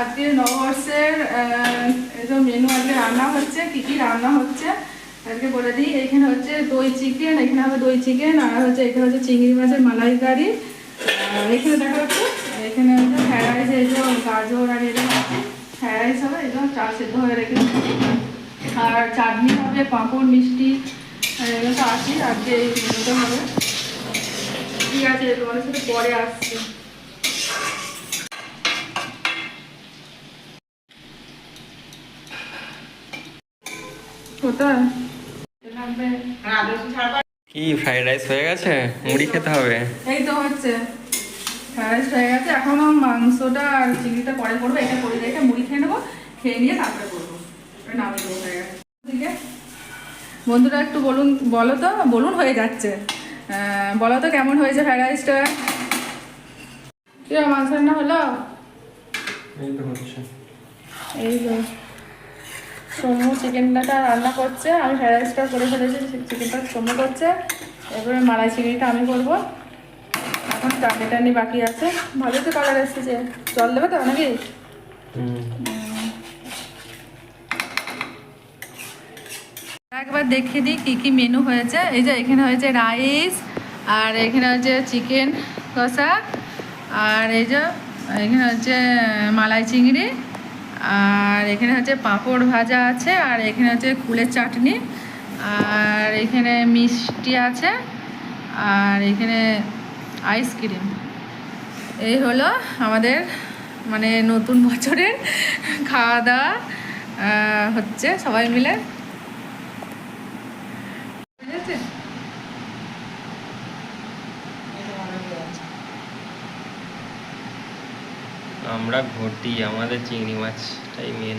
আজকে নববর্ষের এসব মেনু আজকে রান্না হচ্ছে, কি কি রান্না হচ্ছে, আজকে বলে দিই, এখানে হচ্ছে দই চিকেন এখানে হবে দই চিকেন আর হচ্ছে এখানে হচ্ছে চিংড়ি মাছের মালাইকারি। এখানে দেখা হচ্ছে এখানে হচ্ছে ফ্রাইড রাইস যে গাজর আর এরকম ফ্রাইড রাইস হবে এগুলো চাল সেদ্ধ হয়ে রেখে আর চাটনি হবে পাঁপড়, মিষ্টি এগুলো তো আছে আজকে এই মেনুটা হবে। ঠিক আছে, তোমাদের সাথে পরে আসছে। কি ফ্রাইড রাইস হয়ে গেছে? মুড়ি খেতে হবে। এই তো হচ্ছে। ফ্রাইড রাইস হয়ে গেছে। এখনও মাংসটা আর চিংড়িটা পরে করব। এটা করে রেখে মুড়ি খেয়ে নেব। খেয়ে নিয়ে তারপরে করব। নামিয়ে দেবো হয়ে গেছে। ঠিক আছে বন্ধুরা একটু বলুন বলো তো? বলুন হয়ে যাচ্ছে। বলো তো কেমন হয়েছে ফ্রাইড রাইসটা কি মাংস রান্না হলো? এই তো হচ্ছে। এই তো। সোমু চিকেনটা রান্না করছে, আমি ফ্রাইড রাইসটা করে ফেলেছি চিকেনটা সোমু করছে। এরপরে মালাই চিংড়িটা আমি করব। এখন টানি টানি বাকি আছে। ভালো তো কালার এসেছে। জল দেবে তো নাকি? একবার দেখিয়ে দিই কী কী মেনু হয়েছে। এই যে এখানে হয়েছে রাইস আর এখানে হচ্ছে চিকেন কষা, আর এই যে এখানে হচ্ছে মালাই চিংড়ি। আর এখানে হচ্ছে পাঁপড় ভাজা আছে, আর এখানে হচ্ছে কুলের চাটনি, আর এখানে মিষ্টি আছে, আর এখানে আইসক্রিম এই হলো আমাদের মানে নতুন বছরের খাওয়া দাওয়া হচ্ছে সবাই মিলে। আমরা ঘটি, আমাদের চিংড়ি মাছটাই মেন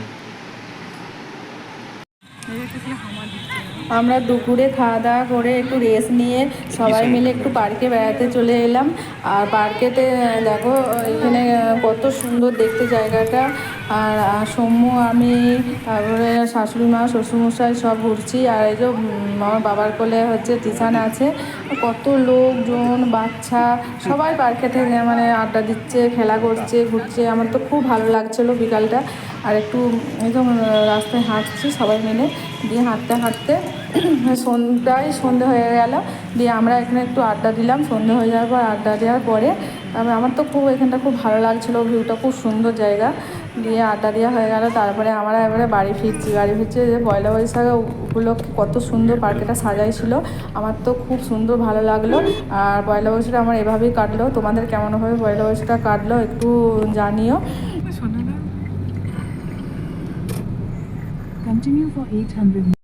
আমরা দুপুরে খাওয়া দাওয়া করে একটু রেস্ট নিয়ে সবাই মিলে একটু পার্কে বেড়াতে চলে এলাম। আর পার্কেতে দেখো, এখানে কত সুন্দর দেখতে জায়গাটা। আর সৌম্য, আমি, তারপরে শাশুড়ি মা, শ্বশুরমশাই সব ঘুরছি। আর এই যে আমার বাবার কোলে হচ্ছে টিশান আছে। কত লোকজন, বাচ্চা, সবাই পার্কে থেকে মানে আড্ডা দিচ্ছে, খেলা করছে, ঘুরছে। আমার তো খুব ভালো লাগছিল বিকালটা। আর একটু একদম রাস্তায় হাঁটছি সবাই মিলে। দিয়ে হাঁটতে হাঁটতে সন্ধ্যায় সন্ধে হয়ে গেল। দিয়ে আমরা এখানে একটু আড্ডা দিলাম। সন্ধে হয়ে যাওয়ার পর আড্ডা দেওয়ার পরে আমার তো খুব, এখানটা খুব ভালো লাগছিল। ভিউটা খুব সুন্দর জায়গা। দিয়ে আটা দেওয়া হয়ে গেল। তারপরে আমরা এবারে বাড়ি ফিরছি। বাড়ি ফিরছি যে পয়লা বৈশাখ উপলক্ষে কত সুন্দর পার্কেটা সাজাই ছিল আমার তো খুব সুন্দর ভালো লাগল। আর পয়লা বৈশাখ আমার এভাবেই কাটলো। তোমাদের কেমনভাবে পয়লা বৈশাখটা কাটলো একটু জানিও। Continue for 800